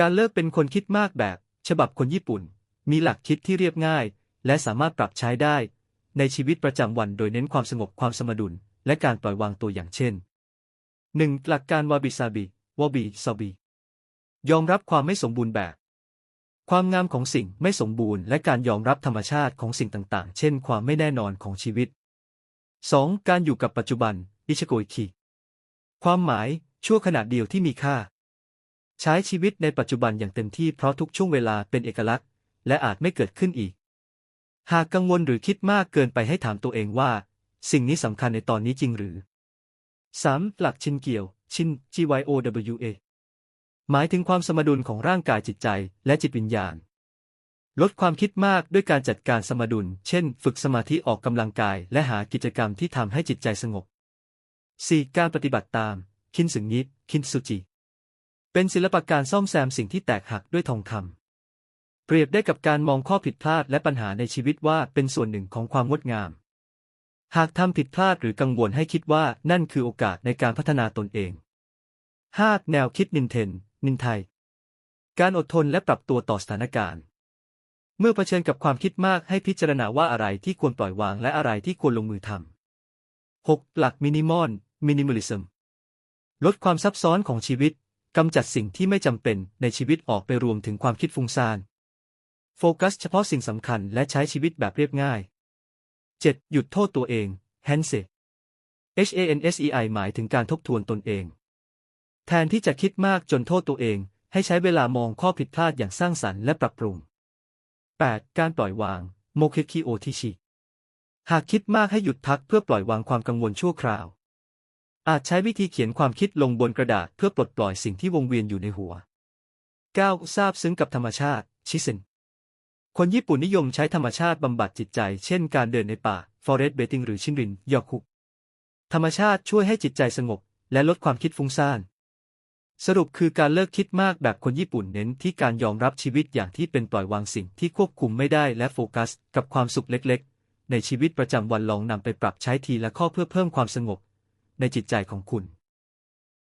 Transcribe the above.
การเลิกเป็นคนคิดมากแบบ ฉบับคนญี่ปุ่น มีหลักคิดที่เรียบง่าย และสามารถปรับใช้ได้ ในชีวิตประจำวันโดยเน้นความสงบความสมดุล และการปล่อยวางตัวอย่างเช่น 1. หลักการวาบิซาบิวาบิซาบิยอมรับความไม่สมบูรณ์แบบ ความงามของสิ่งไม่สมบูรณ์และการยอมรับธรรมชาติของสิ่งต่างๆ เช่น ความไม่แน่นอนของชีวิต 2. การอยู่กับปัจจุบันอิชโกอิคิความหมายชั่วขณะเดียวที่มีค่า ใช้ชีวิตในปัจจุบันอย่างเต็มที่เพราะทุกช่วงเวลาเป็นเอกลักษณ์ และอาจไม่เกิดขึ้นอีก หากกังวลหรือคิดมากเกินไปให้ถามตัวเองว่า สิ่งนี้สำคัญในตอนนี้จริงหรือ 3. หลักชินเกี่ยว ชิน GYOWA หมายถึงความสมดุลของร่างกายจิตใจและจิตวิญญาณ ลดความคิดมากด้วยการจัดการสมดุล เช่น ฝึกสมาธิออกกำลังกาย และหากิจกรรมที่ทำให้จิตใจสงบ 4. การปฏิบัติตาม คินสึงยิคินสุจิ เป็นศิลปะการซ่อมแซมสิ่งที่แตกหักด้วยทองคำเปรียบได้กับการมองข้อผิดพลาดและปัญหาในชีวิตว่าเป็นส่วนหนึ่งของความงดงาม หากทำผิดพลาดหรือกังวลให้คิดว่านั่นคือโอกาสในการพัฒนาตนเอง 5. แนวคิดนินเทน นินไทย การอดทนและปรับตัวต่อสถานการณ์ เมื่อเผชิญกับความคิดมากให้พิจารณาว่าอะไรที่ควรปล่อยวางและอะไรที่ควรลงมือทำ 6. หลักมินิมอลมินิมอลิซึมลดความซับซ้อนของชีวิต กำจัดสิ่งที่ไม่จำเป็นในชีวิตออกไปรวมถึงความคิดฟุ้งซ่าน โฟกัสเฉพาะสิ่งสำคัญและใช้ชีวิตแบบเรียบง่าย 7. หยุดโทษตัวเอง h a n s e H A N S E I หมายถึงการทบทวนตนเอง แทนที่จะคิดมากจนโทษตัวเอง ให้ใช้เวลามองข้อผิดพลาดอย่างสร้างสรรค์และปรับปรุง 8. การปล่อยวาง โมเคคิโอทิชิ หากคิดมากให้หยุดพักเพื่อปล่อยวางความกังวลชั่วคราว อาจใช้วิธีเขียนความคิดลงบนกระดาษเพื่อปลดปล่อยสิ่งที่วงเวียนอยู่ในหัว 9. ทราบซึ้งกับธรรมชาติ ชิเซนคนญี่ปุ่นนิยมใช้ธรรมชาติบำบัดจิตใจ เช่นการเดินในป่า forest bathing หรือชินริน ยอคุธรรมชาติช่วยให้จิตใจสงบ และลดความคิดฟุ้งซ่าน สรุปคือการเลิกคิดมากแบบคนญี่ปุ่นเน้นที่การยอมรับชีวิตอย่างที่เป็นปล่อยวางสิ่งที่ควบคุมไม่ได้และโฟกัส กับความสุขเล็กๆ ในชีวิตประจำวันลองนำไปปรับใช้ทีละข้อเพื่อเพิ่มความสงบ ในจิตใจของคุณ